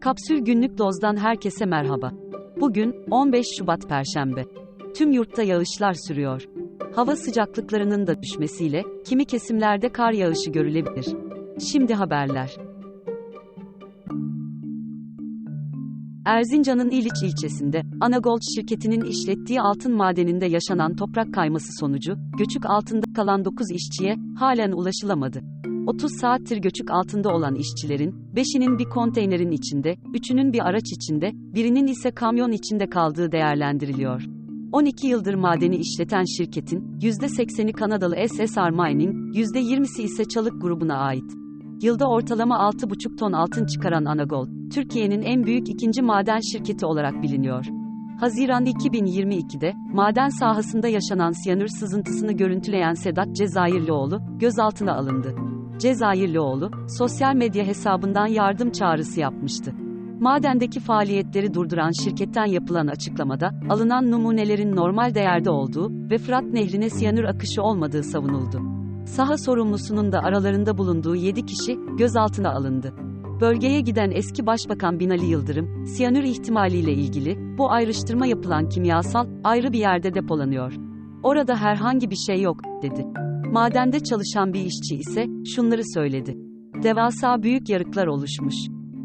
Kapsül Günlük Doz'dan herkese merhaba. Bugün 15 Şubat Perşembe. Tüm yurtta yağışlar sürüyor. Hava sıcaklıklarının da düşmesiyle kimi kesimlerde kar yağışı görülebilir. Şimdi haberler. Erzincan'ın İliç ilçesinde, Anagold şirketinin işlettiği altın madeninde yaşanan toprak kayması sonucu, göçük altında kalan 9 işçiye halen ulaşılamadı. 30 saattir göçük altında olan işçilerin, 5'inin bir konteynerin içinde, 3'ünün bir araç içinde, birinin ise kamyon içinde kaldığı değerlendiriliyor. 12 yıldır madeni işleten şirketin, %80'i Kanadalı SSR Mining, %20'si ise Çalık grubuna ait. Yılda ortalama 6,5 ton altın çıkaran Anagold, Türkiye'nin en büyük ikinci maden şirketi olarak biliniyor. Haziran 2022'de, maden sahasında yaşanan siyanür sızıntısını görüntüleyen Sedat Cezayirlioğlu, gözaltına alındı. Cezayirlioğlu, sosyal medya hesabından yardım çağrısı yapmıştı. Madendeki faaliyetleri durduran şirketten yapılan açıklamada, alınan numunelerin normal değerde olduğu ve Fırat Nehri'ne siyanür akışı olmadığı savunuldu. Saha sorumlusunun da aralarında bulunduğu 7 kişi gözaltına alındı. Bölgeye giden eski Başbakan Binali Yıldırım, siyanür ihtimaliyle ilgili bu ayrıştırma yapılan kimyasal ayrı bir yerde depolanıyor. Orada herhangi bir şey yok dedi. Madende çalışan bir işçi ise şunları söyledi. Devasa büyük yarıklar oluşmuş.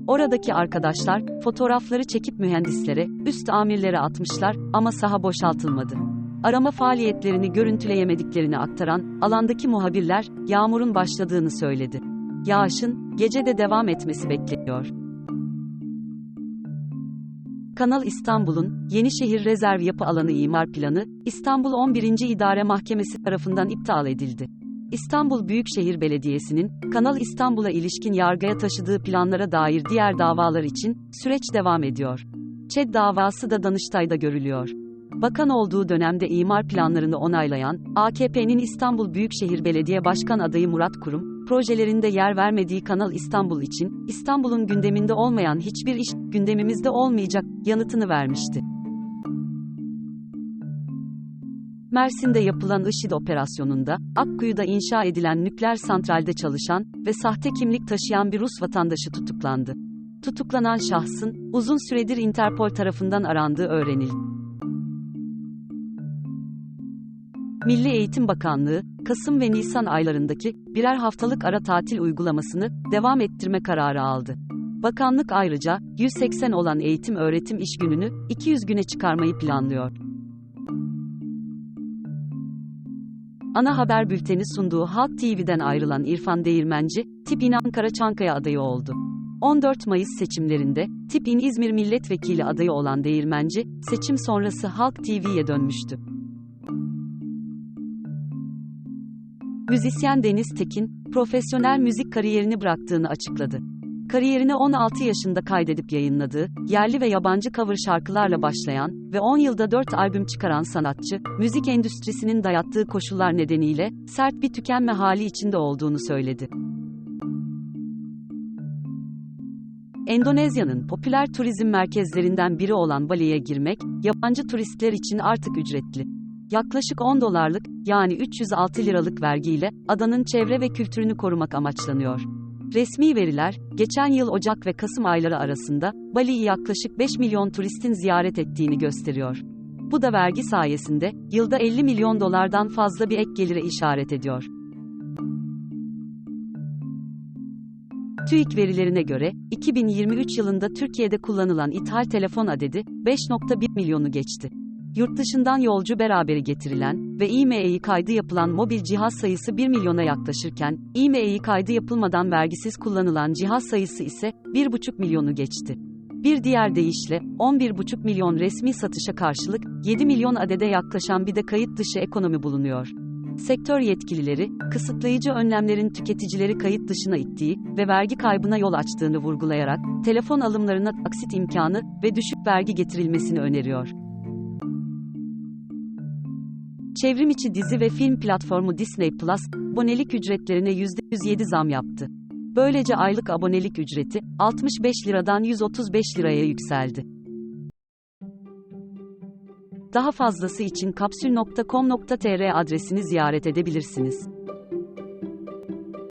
Oradaki arkadaşlar fotoğrafları çekip mühendislere, üst amirlere atmışlar ama saha boşaltılmadı. Arama faaliyetlerini görüntüleyemediklerini aktaran alandaki muhabirler yağmurun başladığını söyledi. Yağışın gece de devam etmesi bekleniyor. Kanal İstanbul'un Yenişehir Rezerv Yapı Alanı imar planı İstanbul 11. İdare Mahkemesi tarafından iptal edildi. İstanbul Büyükşehir Belediyesi'nin Kanal İstanbul'a ilişkin yargıya taşıdığı planlara dair diğer davalar için süreç devam ediyor. ÇED davası da Danıştay'da görülüyor. Bakan olduğu dönemde imar planlarını onaylayan AKP'nin İstanbul Büyükşehir Belediye Başkan adayı Murat Kurum, projelerinde yer vermediği Kanal İstanbul için İstanbul'un gündeminde olmayan hiçbir iş gündemimizde olmayacak yanıtını vermişti. Mersin'de yapılan IŞİD operasyonunda, Akkuyu'da inşa edilen nükleer santralde çalışan ve sahte kimlik taşıyan bir Rus vatandaşı tutuklandı. Tutuklanan şahsın, uzun süredir Interpol tarafından arandığı öğrenildi. Milli Eğitim Bakanlığı, Kasım ve Nisan aylarındaki birer haftalık ara tatil uygulamasını devam ettirme kararı aldı. Bakanlık ayrıca 180 olan eğitim öğretim iş gününü 200 güne çıkarmayı planlıyor. Ana haber bülteni sunduğu Halk TV'den ayrılan İrfan Değirmenci, Tip İn Ankara Çankaya adayı oldu. 14 Mayıs seçimlerinde, Tip İn İzmir Milletvekili adayı olan Değirmenci, seçim sonrası Halk TV'ye dönmüştü. Müzisyen Deniz Tekin, profesyonel müzik kariyerini bıraktığını açıkladı. Kariyerine 16 yaşında kaydedip yayınladığı, yerli ve yabancı cover şarkılarla başlayan ve 10 yılda 4 albüm çıkaran sanatçı, müzik endüstrisinin dayattığı koşullar nedeniyle sert bir tükenme hali içinde olduğunu söyledi. Endonezya'nın popüler turizm merkezlerinden biri olan Bali'ye girmek, yabancı turistler için artık ücretli. Yaklaşık 10 dolarlık, yani 306 liralık vergiyle, adanın çevre ve kültürünü korumak amaçlanıyor. Resmi veriler, geçen yıl Ocak ve Kasım ayları arasında, Bali'yi yaklaşık 5 milyon turistin ziyaret ettiğini gösteriyor. Bu da vergi sayesinde, yılda 50 milyon dolardan fazla bir ek gelire işaret ediyor. TÜİK verilerine göre, 2023 yılında Türkiye'de kullanılan ithal telefon adedi, 5.1 milyonu geçti. Yurt dışından yolcu beraberi getirilen ve IMEI kaydı yapılan mobil cihaz sayısı 1 milyona yaklaşırken, IMEI kaydı yapılmadan vergisiz kullanılan cihaz sayısı ise 1,5 milyonu geçti. Bir diğer deyişle, 11,5 milyon resmi satışa karşılık, 7 milyon adede yaklaşan bir de kayıt dışı ekonomi bulunuyor. Sektör yetkilileri, kısıtlayıcı önlemlerin tüketicileri kayıt dışına ittiği ve vergi kaybına yol açtığını vurgulayarak, telefon alımlarına taksit imkanı ve düşük vergi getirilmesini öneriyor. Çevrimiçi dizi ve film platformu Disney Plus, abonelik ücretlerine %107 zam yaptı. Böylece aylık abonelik ücreti 65 liradan 135 liraya yükseldi. Daha fazlası için kapsül.com.tr adresini ziyaret edebilirsiniz.